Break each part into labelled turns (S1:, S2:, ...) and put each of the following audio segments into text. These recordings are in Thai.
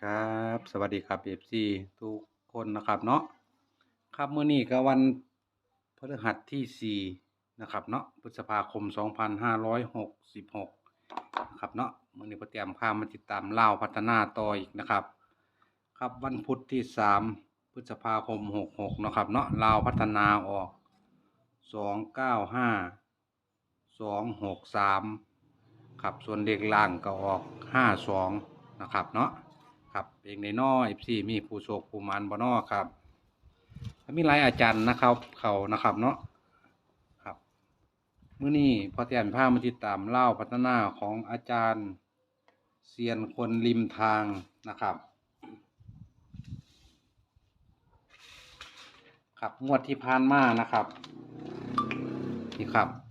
S1: ครับสวัสดีครับ FC ทุกคนนะครับเนาะครับเมื้อนี้ก็วันพฤหัสที่ 4 นะครับเนาะพฤษภาคม 2566นะครับเนาะเมื้อนี้ก็เตรียมพามาติดตามเล่าพัฒนาต่ออีกนะครับ ครับวันพุธที่ 3 พฤษภาคม 66นะครับเนาะเล่าพัฒนาออก 295 263ครับส่วนเลขล่างก็ออก 52 นะครับเนาะครับเองในนอเอฟซีมีผู้โชคผู้มันบ่นอครับมีหลายอาจารย์นะครับ เขานะครับเนาะครับเมื้อนี้พอแต้มพามาติดตามเล่าพัฒนาของอาจารย์เซียนคนริมทางนะครับครับงวดที่ผ่านมานะครับนี่ครับ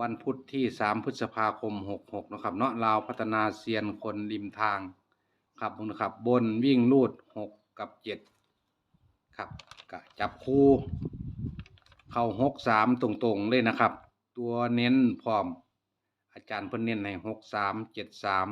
S1: วันพุธที่ 3 พฤษภาคม 66 นะครับ เนาะลาวพัฒนาเซียนคนริมทาง ครับผมนะครับ บนวิ่งลูด 6 กับ 7 ครับกะจับคู่ เข้า 6 3 ตรงๆ เลยนะครับ ตัวเน้นพร้อม อาจารย์เพิ่นเน้นให้ 6 3 7 3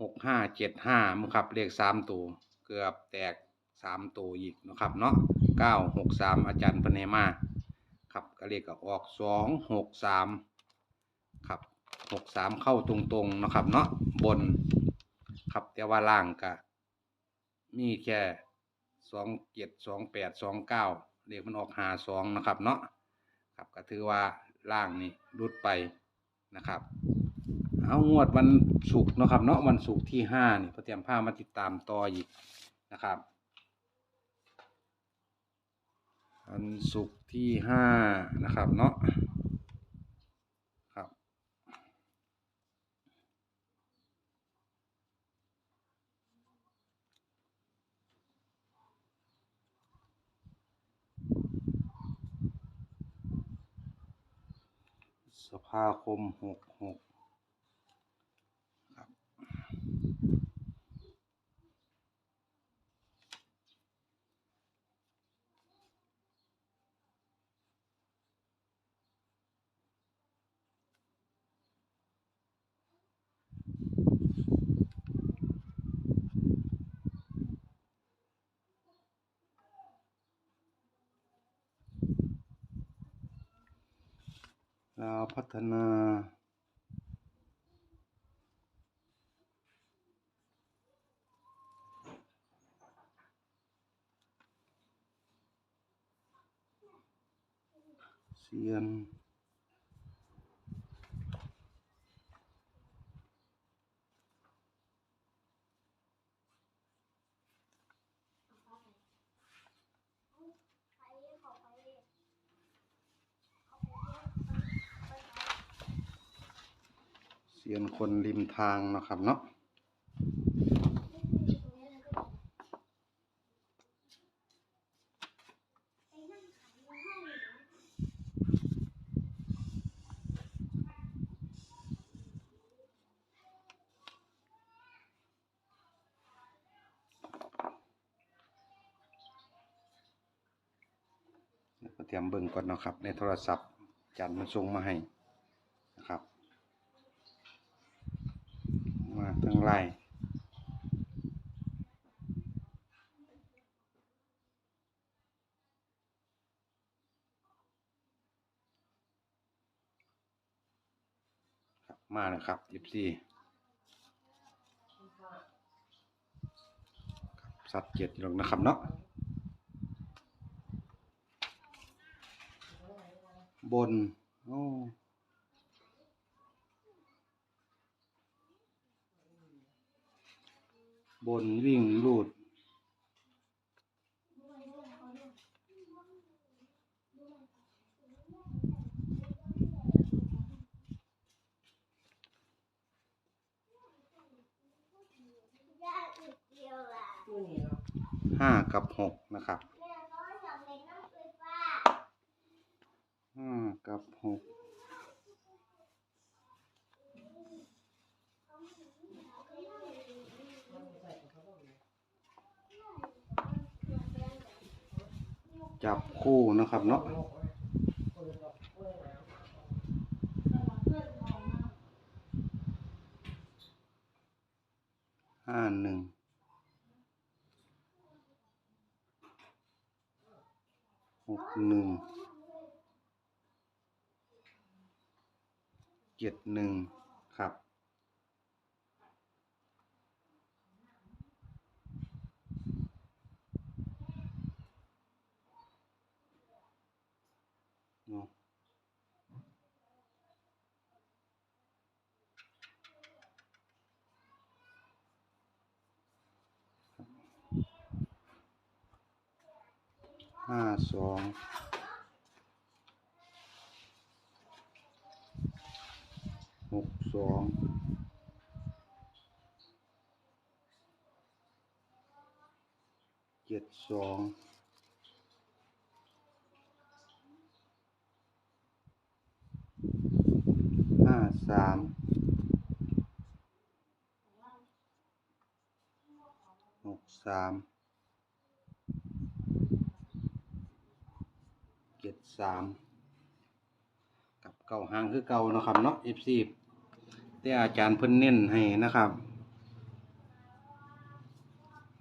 S1: 6 5 7 5มั้งครับ เลข 3 ตัว เกือบแตก 3 ตัวอีกนะครับ เนาะ9 6 3 อาจารย์เพิ่นให้มา ก็เลขก็ออกสองหกสามครับหกสามเข้าตรงๆนะครับ เนาะบนครับแต่ว่าล่างก็มีแค่สองเจ็ดสองแปดสองเก้าเลขมันออกหาสองนะครับ เนาะครับก็ถือว่าล่างนี่รุดไปนะครับเอางวดวันศุกร์นะครับ เนาะวันศุกร์ที่ห้านี่พอเตรียมผ้ามาติดตามต่ออีกนะครับ วันศุกร์ที่ห้านะครับเนาะครับ สภาคมหกหก ลาวพัฒนา เซียน เซียนคนริมทางนะครับเนาะเตรียมเบิ่งก่อนเนาะครับ ในโทรศัพท์จารย์มันส่งมาให้นะครับ มา ทั้งไลน์ครับมาแล้วครับยิบซีสัตว์เจ็ดหรอกนะครับเนาะบน โอ้ บนวิ่งลูดห้ากับหกนะครับห้ากับหก จับคู่นะครับเนาะห้าหนึ่งหกหนึ่งเจ็ดหนึ่งครับ เนาะ ห้าสองหกสองเจ็ดสองห้าสามหกสามเจ็ด สามกับเก่าหางคือเก่านะครับเนาะ F10 แต่อาจารย์เพิ่นเน้นให้นะครับ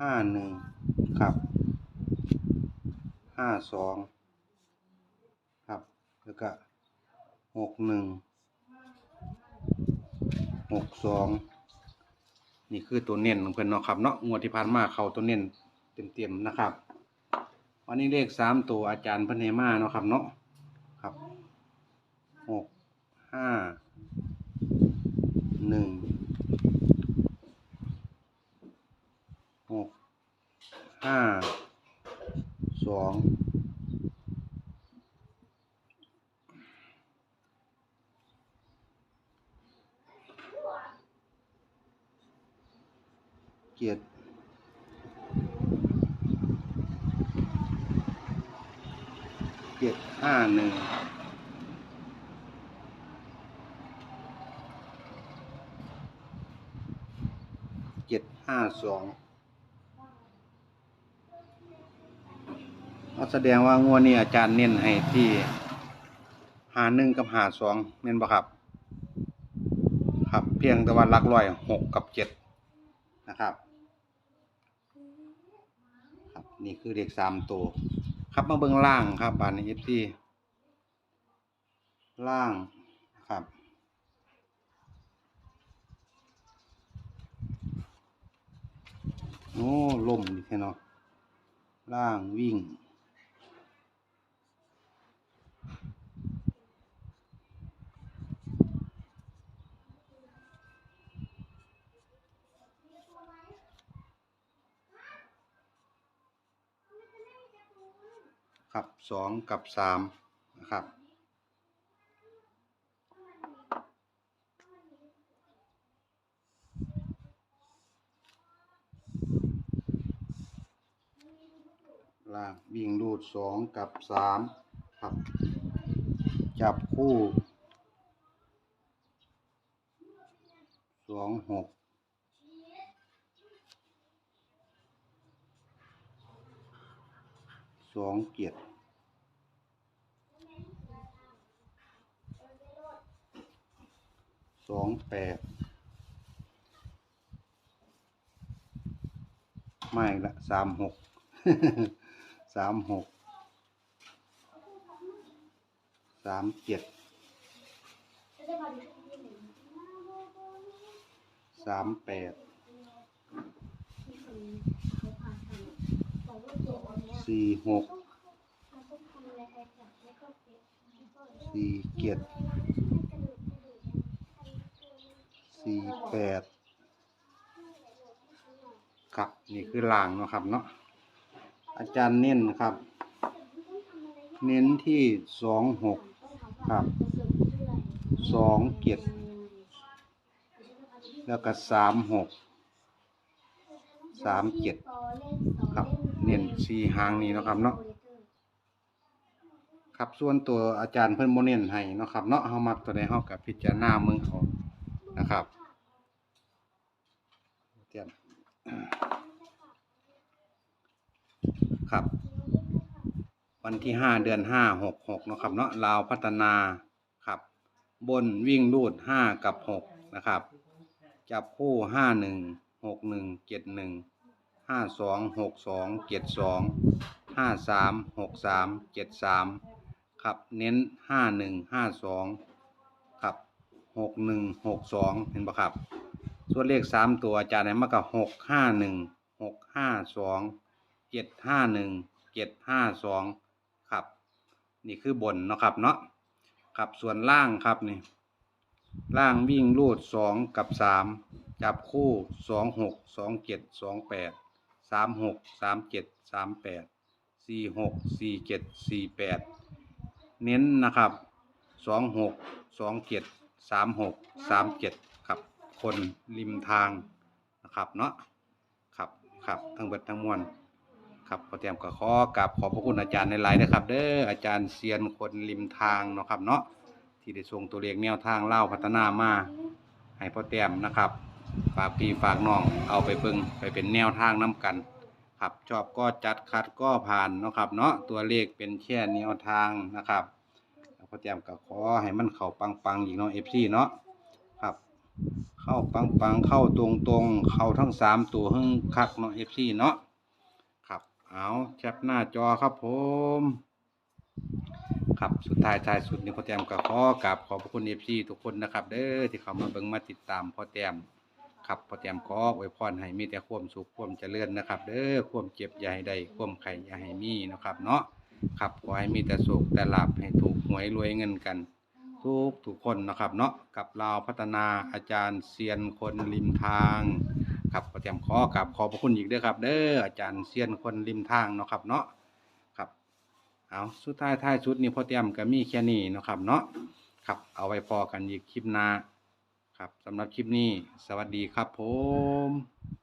S1: ห้าหนึ่งครับห้าสองครับแล้วก็หกหนึ่งหกสองนี่คือตัวเน้นของเพิ่อนเนาะครับเนาะงวดที่ผ่านมาเขาตัวเน้นเต็มๆนะครับ วันนี้เลขสามตัวอาจารย์พเนมาเนาะครับเนาะครับหกห้าหนึ่งหกห้าสองเจ็ดเจ็ด หนึ่งเจ็ดห้าสองแสดงว่างวดนี้อาจารย์เน้นให้ที่หาหนึ่งกับหาสองเน้นบ่ครับ ครับเพียงแต่ว่าหลักร้อยหกกับเจ็ดนะครับครับ นี่คือเลขสามตัว ครับมาเบื้องล่างครับบานนี้ FC ล่างครับ โอ้ลมดีแค่เนาะล่างวิ่งครับสองกับสามนะครับ ล่างวิ่งรูดสองกับสามครับ จับคู่สองหกสองเจ็ดสองแปดไม่ละสามหก สามหกสามเจ็ดสามแปดสี่หกสี่เจ็ดสี่แปดครับนี่คือล่างเนาะครับเนาะ อาจารย์เน้นครับ เน้นที่สองหกครับสองเจ็ดแล้วก็สามหกสามเจ็ดครับ เน้นสี่หางนี้นะครับเนาะครับส่วนตัวอาจารย์เพิ่นโมเน้นให้นะครับเนาะเฮามักตัวใดเฮากับพิจารณาเมืองเขานะครับเตรียม ครับ วันที่ห้าเดือนห้าหกหกเนาะครับเนาะลาวพัฒนาครับ บนวิ่งรูดห้ากับหกนะครับ จับคู่ห้าหนึ่งหกหนึ่งเจ็ดหนึ่งห้าสองหกสองเจ็ดสองห้าสามหกสามเจ็ดสามครับเน้นห้าหนึ่งห้าสองครับหกหนึ่งหกสองเห็นปะครับ ส่วนเลขสามตัวอาจารย์ไหนมากับหกห้าหนึ่งหกห้าสอง เจ็ดห้าหนึ่งเจ็ดห้าสองครับ นี่คือบนเนาะครับเนาะครับส่วนล่างครับนี่ล่างวิ่งรูดสองกับสามจับคู่สองหกสองเจ็ดสองแปดสามหกสามเจ็ดสามแปดสี่หกสี่เจ็ดสี่แปดเน้นนะครับสองหกสองเจ็ดสามหกสามเจ็ดครับคนริมทางนะครับเนาะครับครับทั้งเบิดทั้งมวล ครับพอเตรียมก็ขอกราบขอบพระคุณอาจารย์ในไลน์นะครับ เด้ออาจารย์เซียนคนริมทางเนาะครับเนาะที่ได้ส่งตัวเลขแนวทางเล่าพัฒนามาให้พ่อแต้มนะครับฝากพี่ฝากน้องเอาไปเบิ่งไปเป็นแนวทางน้กัน ครับชอบก็จัดคัดก็ผ่านเนาะครับเนาะตัวเลขเป็นแค่แนวทางนะครับพ่อแต้มก็ขอให้มันเข้าปังๆอีกเนาะ FC เนาะครับ เข้าปังๆเข้าตรงๆเข้าทั้งสามตัวหึ่งคักเนาะ FC เนาะ เอาแคปหน้าจอครับผม ครับสุดท้ายท้ายสุดนี่พ่อแต้มก็ขอกราบขอบพระคุณเอฟซีทุกคนนะครับ เด้อที่เขามาเบิ่งมาติดตามพ่อแต้มครับพ่อแต้มขออวยพรให้มีแต่ความสุขความเจริญนะครับ เด้อความเจ็บอย่าให้ได้ความไข่อย่าให้มีนะครับ เนาะครับขอให้มีแต่สุขแต่หลาภให้ถูกหวยรวยเงินกัน ทุกทุกคนนะครับ เนาะกับเราพัฒนาอาจารย์เซียนคนริมทาง ครับพ่อเตียมขอกับขอบพระคุณอีกเด้อครับ เด้ออาจารย์เซียนคนริมทางเนาะครับเนาะครับเอาสุดท้ายท้ายชุดนี้พอเตรียมก็มีแค่นี้เนาะครับเนาะครับเอาไว้พอกันอีกคลิปหน้าครับสำหรับคลิปนี้ สวัสดีครับผม